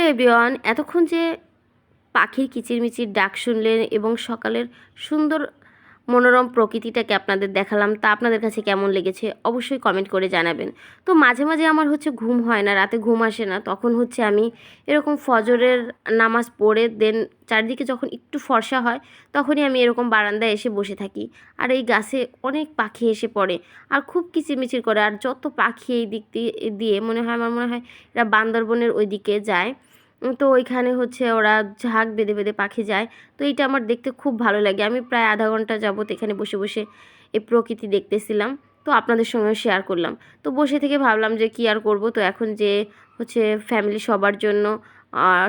Everyone এতক্ষণ যে পাখির কিচিরমিচির ডাক শুনলেন এবং সকালের সুন্দর মনোরম প্রকৃতিটাকে আপনাদের দেখালাম, তা আপনাদের কাছে কেমন লেগেছে অবশ্যই কমেন্ট করে জানাবেন। তো মাঝে মাঝে আমার হচ্ছে ঘুম হয় না, রাতে ঘুম আসে না, তখন হচ্ছে আমি এরকম ফজরের নামাজ পড়ে দেন চারিদিকে যখন একটু ফর্সা হয়, তখনই আমি এরকম বারান্দায় এসে বসে থাকি। আর এই গাছে অনেক পাখি এসে পড়ে, আর খুব কিচিরমিচির করে, আর যত পাখি এই দিক দিয়ে দিয়ে মনে হয়, আমার মনে হয় এরা বান্দরবনের ওই দিকে যায়। তো ওইখানে হচ্ছে ওরা ঝাঁক বেঁধে বেঁধে পাখি যায়। তো এইটা আমার দেখতে খুব ভালো লাগে। আমি প্রায় আধা ঘণ্টা যাবত এখানে বসে বসে এই প্রকৃতি দেখতেছিলাম। তো আপনাদের সঙ্গে শেয়ার করলাম। তো বসে থেকে ভাবলাম যে কী আর করব? তো এখন যে হচ্ছে ফ্যামিলি সবার জন্য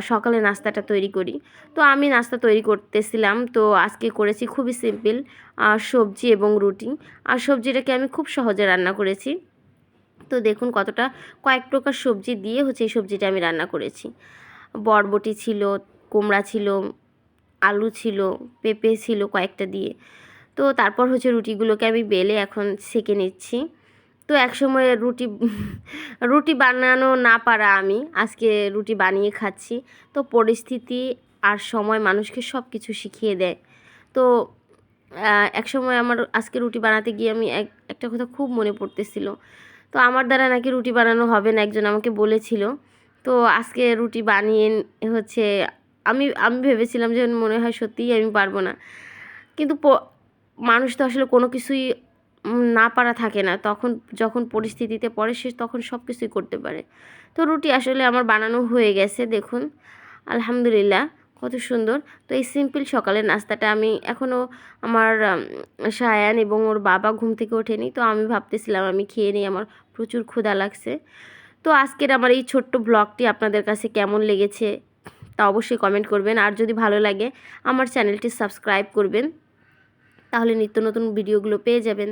সকালে নাস্তাটা তৈরি করি। তো আমি নাস্তা তৈরি করতেছিলাম। তো আজকে করেছি খুবই সিম্পল সবজি এবং রুটি। আর সবজিটাকে আমি খুব সহজে রান্না করেছি। তো দেখুন কতটা কয়েক প্রকার সবজি দিয়ে হচ্ছে এই সবজিটা আমি রান্না করেছি। বরবটি ছিল কুমড়া ছিল আলু ছিল পেঁপে ছিল কয়েকটা দিয়ে। তো তারপর হচ্ছে রুটিগুলোকে আমি বেলে এখন সেকে নিচ্ছি। তো একসময় রুটি রুটি বানানো না পারা আমি আজকে রুটি বানিয়ে খাচ্ছি। তো পরিস্থিতি আর সময় মানুষকে সব কিছু শিখিয়ে দেয়। তো আহ, একসময় আমার আজকে রুটি বানাতে গিয়ে আমি এক একটা কথা খুব মনে পড়তেছিল। তো আমার দ্বারা নাকি রুটি বানানো হবে না একজন আমাকে বলেছিল। তো আজকে রুটি বানিয়ে হচ্ছে আমি আমি ভেবেছিলাম যে মনে হয় সত্যিই আমি পারব না। কিন্তু মানুষ তো আসলে কোনো কিছুই না পারা থাকে না। তখন যখন পরিস্থিতিতে পড়ে সে তখন সব কিছুই করতে পারে। তো রুটি আসলে আমার বানানো হয়ে গেছে, দেখুন। আলহামদুলিল্লাহ, কত সুন্দর। তো এই সিম্পল সকালের নাস্তাটা আমি এখনও আমার সায়ান এবং ওর বাবা ঘুম থেকে ওঠেনি। তো আমি ভাবতেছিলাম আমি খেয়ে নিই, আমার প্রচুর ক্ষুধা লাগছে। তো আজকের আমার এই ছোট্ট ব্লগটি আপনাদের কাছে কেমন লেগেছে তা অবশ্যই কমেন্ট করবেন। আর যদি ভালো লাগে, আমার চ্যানেলটি সাবস্ক্রাইব করবেন। তাহলে নিত্য নতুন ভিডিওগুলো পেয়ে যাবেন।